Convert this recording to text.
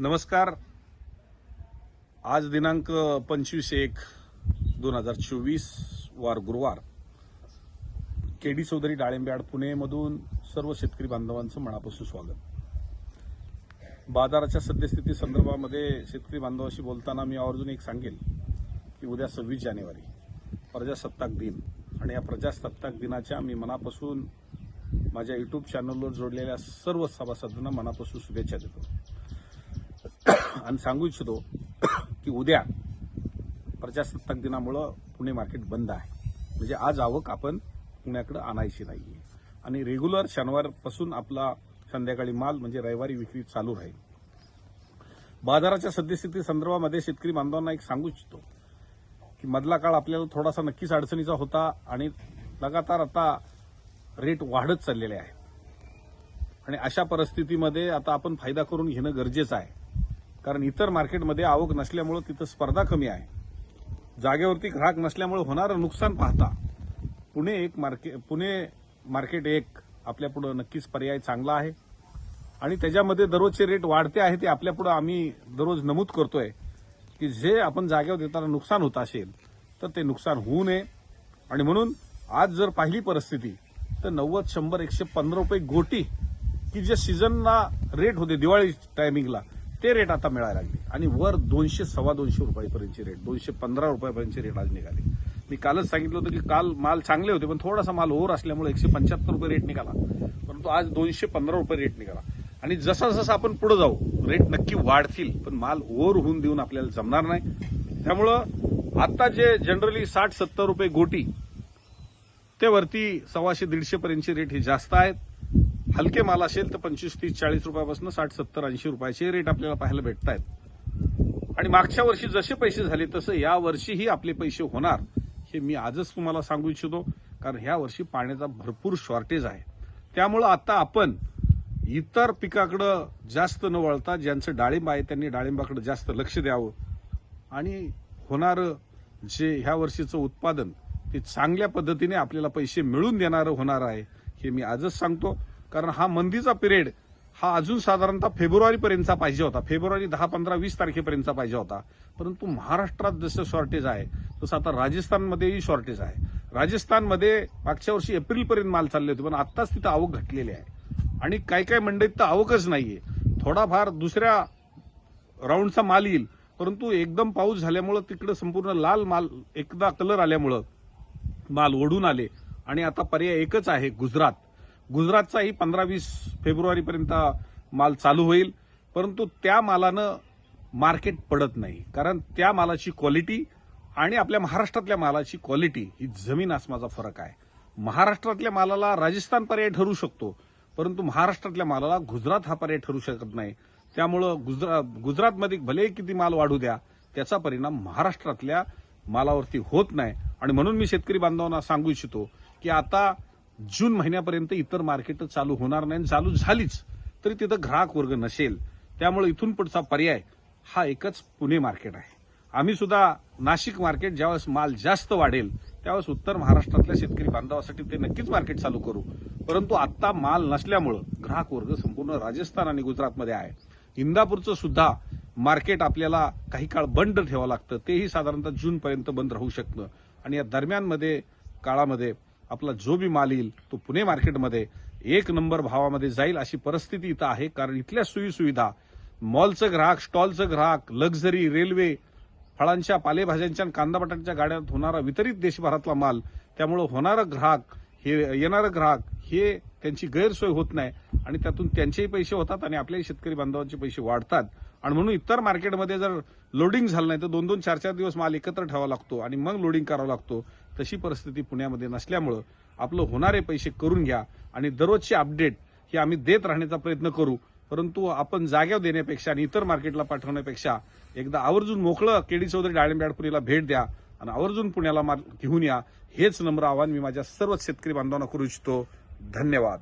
नमस्कार. आज दिनांक पंचवीस एक दोन हजार चोवीस वार गुरुवार. के डी चौधरी डाळिंब्याड पुणेमधून सर्व शेतकरी बांधवांचं मनापासून स्वागत. बाजाराच्या सद्यस्थिती संदर्भामध्ये शेतकरी बांधवाशी बोलताना मी आवर्जून एक सांगेल की उद्या सव्वीस जानेवारी प्रजासत्ताक दिन. आणि या प्रजासत्ताक दिनाच्या मी मनापासून माझ्या युट्यूब चॅनलवर जोडलेल्या सर्व सभासदांना मनापासून शुभेच्छा देतो. आणि सांगू इच्छितो की उद्या प्रजासत्ताक दिनामुळं पुणे मार्केट बंद आहे. म्हणजे आज आवक आपण पुण्याकडे आणायची नाहीये. आणि रेग्युलर शनिवारपासून आपला संध्याकाळी माल म्हणजे रविवारी विक्री चालू राहील. बाजाराच्या सद्यस्थिती संदर्भामध्ये शेतकरी बांधवांना एक सांगू इच्छितो की मधला काळ आपल्याला थोडासा नक्कीच अडचणीचा होता आणि लगातार आता रेट वाढत चाललेले आहेत. आणि अशा परिस्थितीमध्ये आता आपण फायदा करून घेणं गरजेचं आहे. कारण इतर मार्केटमध्ये आवक नसल्यामुळं तिथं स्पर्धा कमी आहे. जागेवरती ग्राहक नसल्यामुळे होणारं नुकसान पाहता पुणे एक मार्केट पुणे मार्केट एक आपल्यापुढं नक्कीच पर्याय चांगला आहे. आणि त्याच्यामध्ये दररोजचे रेट वाढते आहे ते आपल्यापुढं आम्ही दररोज नमूद करतोय की जे आपण जागेवर देताना नुकसान होत असेल तर ते नुकसान होऊ नये. आणि म्हणून आज जर पाहिली परिस्थिती तर नव्वद शंभर एकशे पंधरा रुपये गोटी की जे सीझनला रेट होते दिवाळी टायमिंगला ते रेट आता मिळायला लागले. आणि वर दोनशे सव्वा दोनशे रुपयापर्यंतचे रेट दोनशे पंधरा रुपयापर्यंतचे रेट आज निघाले. मी कालच सांगितलं होतं की काल माल चांगले होते पण थोडासा माल ओव्हर असल्यामुळे एकशे पंच्याहत्तर रुपये रेट निघाला. परंतु आज दोनशे पंधरा रुपये रेट निघाला. आणि जसा जसा आपण पुढे जाऊ रेट नक्की वाढतील पण माल ओव्हर होऊन देऊन आपल्याला जमणार नाही. त्यामुळं आता जे जनरली साठ सत्तर रुपये गोटी ते वरती सव्वाशे दीडशे पर्यंतचे रेट हे जास्त आहेत. हलके माल असेल तर पंचवीस तीस चाळीस रुपयापासून साठ सत्तर ऐंशी रुपयाचे रेट आपल्याला पाहायला भेटत आहेत आणि मागच्या वर्षी जसे पैसे झाले तसं या वर्षीही आपले पैसे होणार हे मी आजच तुम्हाला सांगू इच्छितो कारण ह्या वर्षी पाण्याचा भरपूर शॉर्टेज आहे. त्यामुळं आता आपण इतर पिकाकडं जास्त न वळता ज्यांचं डाळिंब आहे त्यांनी डाळिंबाकडे जास्त लक्ष द्यावं. आणि होणारं जे ह्या वर्षीचं उत्पादन ते चांगल्या पद्धतीने आपल्याला पैसे मिळून देणारं होणार आहे हे मी आजच सांगतो. कारण हा मंदीचा पिरियड हा अजून साधारणतः फेब्रुवारीपर्यंतचा पाहिजे होता. फेब्रुवारी दहा पंधरा वीस तारखेपर्यंतचा पाहिजे होता. परंतु महाराष्ट्रात जसं शॉर्टेज आहे तसं आता राजस्थानमध्येही शॉर्टेज आहे. राजस्थानमध्ये मागच्या वर्षी एप्रिलपर्यंत माल चालले होते पण आत्ताच तिथं आवक घटलेली आहे. आणि काही काही मंडईत तर आवकच नाहीये. थोडाफार दुसऱ्या राऊंडचा माल येईल परंतु एकदम पाऊस झाल्यामुळं तिकडं संपूर्ण लाल माल एकदा कलर आल्यामुळं माल ओढून आले. आणि आता पर्याय एकच आहे गुजरात. गुजरातचाही पंधरा वीस फेब्रुवारीपर्यंत माल चालू होईल परंतु त्या मालानं मार्केट पडत नाही. कारण त्या मालाची क्वालिटी आणि आपल्या महाराष्ट्रातल्या मालाची क्वालिटी ही जमीन आसमाचा फरक आहे. महाराष्ट्रातल्या मालाला राजस्थान पर्याय ठरू शकतो परंतु महाराष्ट्रातल्या मालाला गुजरात हा पर्याय ठरू शकत नाही. त्यामुळं गुजरात गुजरातमध्ये भले किती माल वाढू द्या त्याचा परिणाम महाराष्ट्रातल्या मालावरती होत नाही. आणि म्हणून मी शेतकरी बांधवांना सांगू इच्छितो की आता जून महिन्यापर्यंत इतर मार्केट चालू होणार नाही आणि चालू झालीच तरी तिथं ग्राहक वर्ग नसेल. त्यामुळे इथून पुढचा पर्याय हा एकच पुणे मार्केट आहे. आम्ही सुद्धा नाशिक मार्केट ज्यावेळेस माल जास्त वाढेल त्यावेळेस उत्तर महाराष्ट्रातल्या शेतकरी बांधवासाठी ते नक्कीच मार्केट चालू करू. परंतु आत्ता माल नसल्यामुळं ग्राहक वर्ग संपूर्ण राजस्थान आणि गुजरातमध्ये आहे. इंदापूरचं सुद्धा मार्केट आपल्याला काही काळ बंद ठेवावं लागतं. तेही साधारणतः जूनपर्यंत बंद राहू शकतं. आणि या दरम्यानमध्ये काळामध्ये आपला जो बी माल येईल तो पुणे मार्केटमध्ये एक नंबर भावामध्ये जाईल अशी परिस्थिती इथं आहे. कारण इथल्या सोयी सुविधा मॉलचं ग्राहक स्टॉलचं ग्राहक लक्झरी रेल्वे फळांच्या पालेभाज्यांच्या आणि कांदा बटाट्याच्या गाड्यात होणारा वितरित देशभरातला माल त्यामुळं होणारं ग्राहक हे येणारं ग्राहक हे त्यांची गैरसोय होत नाही आणि त्यातून त्यांचेही पैसे होतात आणि आपल्याही शेतकरी बांधवांचे पैसे वाढतात. आणि म्हणून इतर मार्केटमध्ये जर लोडिंग झालं नाही तर दोन दोन चार चार दिवस माल एकत्र ठेवावा लागतो आणि मग लोडिंग करावा लागतो. तशी परिस्थिती पुण्यामध्ये नसल्यामुळं आपलं होणारे पैसे करून घ्या आणि दररोजचे अपडेट हे आम्ही देत राहण्याचा प्रयत्न करू. परंतु आपण जाग्यावर देण्यापेक्षा आणि इतर मार्केटला पाठवण्यापेक्षा एकदा आवर्जून मोकळं केडी चौधरी डाळिंब्याडपुरीला भेट द्या आणि आवर्जून पुण्याला माल घेऊन या. हेच नम्र आव्हान मी माझ्या सर्व शेतकरी बांधवांना करू इच्छितो. धन्यवाद.